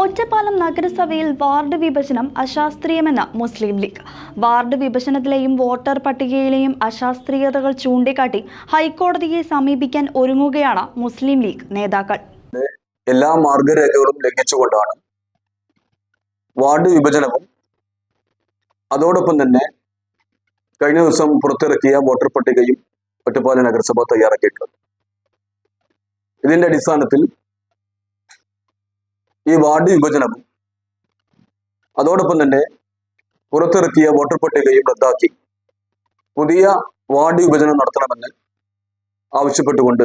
ഒറ്റപ്പാലം നഗരസഭയിൽ വാർഡ് വിഭജനം അശാസ്ത്രീയമെന്ന് മുസ്ലിം ലീഗ്. വാർഡ് വിഭജനത്തിലെയും വോട്ടർ പട്ടികയിലെയും അശാസ്ത്രീയതകൾ ചൂണ്ടിക്കാട്ടി ഹൈക്കോടതിയെ സമീപിക്കാൻ ഒരുങ്ങുകയാണ് മുസ്ലിം ലീഗ് നേതാക്കൾ. എല്ലാ മാർഗരേഖകളും ലംഘിച്ചുകൊണ്ടാണ് വാർഡ് വിഭജനവും അതോടൊപ്പം തന്നെ കഴിഞ്ഞ ദിവസം പുറത്തിറക്കിയ വോട്ടർ പട്ടികയും ഒറ്റപ്പാലം നഗരസഭ തയ്യാറാക്കിയിട്ടുള്ളത് ഇതിന്റെ അടിസ്ഥാനത്തിൽ ഈ വാർഡ് വിഭജനം. അതോടൊപ്പം തന്നെ പുറത്തിറക്കിയ വോട്ടർ പട്ടികയും റദ്ദാക്കി. പുതിയ വാർഡ് വിഭജനം നടത്തണമെന്ന് ആവശ്യപ്പെട്ടുകൊണ്ട്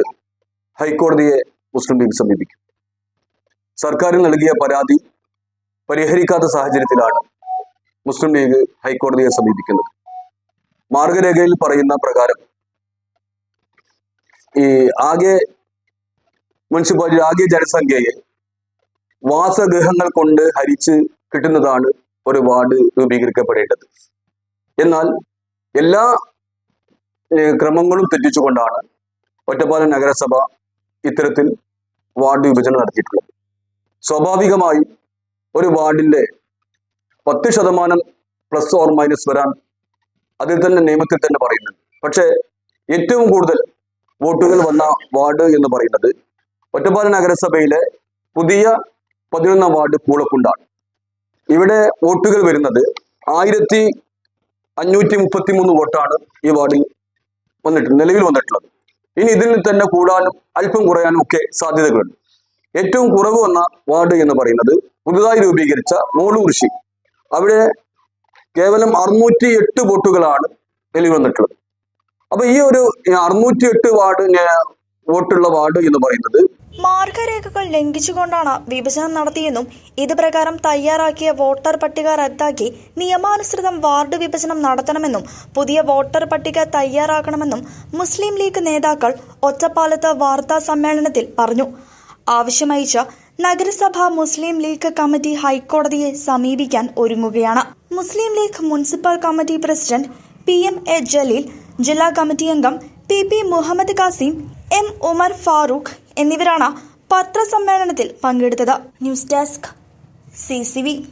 ഹൈക്കോടതിയെ മുസ്ലിം ലീഗ് സമീപിക്കും. സർക്കാരിൽ നൽകിയ പരാതി പരിഹരിക്കാത്ത സാഹചര്യത്തിലാണ് മുസ്ലിം ലീഗ് ഹൈക്കോടതിയെ സമീപിക്കുന്നത്. മാർഗരേഖയിൽ പറയുന്ന പ്രകാരം ഈ ആകെ മുനിസിപ്പാലിറ്റി ആകെ ജനസംഖ്യയെ വാസഗൃഹങ്ങൾ കൊണ്ട് ഹരിച്ച് കിട്ടുന്നതാണ് ഒരു വാർഡ് രൂപീകരിക്കപ്പെടേണ്ടത്. എന്നാൽ എല്ലാ ക്രമങ്ങളും തെറ്റിച്ചുകൊണ്ടാണ് ഒറ്റപ്പാലം നഗരസഭ ഇത്തരത്തിൽ വാർഡ് വിഭജനം നടത്തിയിട്ടുള്ളത്. സ്വാഭാവികമായി ഒരു വാർഡിന്റെ പത്ത് ശതമാനം പ്ലസ് ഓർ മൈനസ് വരാൻ അതിൽ തന്നെ നിയമത്തിൽ തന്നെ പറയുന്നുണ്ട്. പക്ഷേ ഏറ്റവും കൂടുതൽ വോട്ടുകൾ വന്ന വാർഡ് എന്ന് പറയുന്നത് ഒറ്റപ്പാലം നഗരസഭയിലെ പുതിയ പതിനൊന്നാം വാർഡ് പൂളക്കുണ്ടാണ് ഇവിടെ വോട്ടുകൾ വരുന്നത് ആയിരത്തി അഞ്ഞൂറ്റി മുപ്പത്തി മൂന്ന് വോട്ടാണ് ഈ വാർഡിൽ വന്നിട്ട് നിലവിൽ വന്നിട്ടുള്ളത്. ഇനി ഇതിൽ തന്നെ കൂടാനും അല്പം കുറയാനും ഒക്കെ സാധ്യതകളുണ്ട്. ഏറ്റവും കുറവ് വന്ന വാർഡ് എന്ന് പറയുന്നത് പുതുതായി രൂപീകരിച്ച മോളൂർശി അവിടെ കേവലം അറുന്നൂറ്റി എട്ട് വോട്ടുകളാണ് നിലവിൽ വന്നിട്ടുള്ളത്. അപ്പൊ ഈ ഒരു അറുന്നൂറ്റി എട്ട് വാർഡ് വോട്ടുള്ള വാർഡ് എന്ന് പറയുന്നത്. മാർഗരേഖകൾ ലംഘിച്ചുകൊണ്ടാണ് വിഭജനം നടത്തിയെന്നും ഇത് പ്രകാരം തയ്യാറാക്കിയ വോട്ടർ പട്ടിക റദ്ദാക്കി നിയമാനുസൃതം വാർഡ് വിഭജനം നടത്തണമെന്നും പുതിയ വോട്ടർ പട്ടിക തയ്യാറാക്കണമെന്നും മുസ്ലിം ലീഗ് നേതാക്കൾ ഒറ്റപ്പാലത്ത് വാർത്താ സമ്മേളനത്തിൽ പറഞ്ഞു. ആവശ്യമയച്ച നഗരസഭ മുസ്ലിം ലീഗ് കമ്മിറ്റി ഹൈക്കോടതിയെ സമീപിക്കാൻ ഒരുങ്ങുകയാണ്. Muslim League municipal committee president P M A Jaleel ജില്ലാ കമ്മിറ്റി അംഗം P P Muhammad Kasim M. Umar Farooq എന്നിവരാണ് പത്രസമ്മേളനത്തിൽ പങ്കെടുത്തത്. News desk C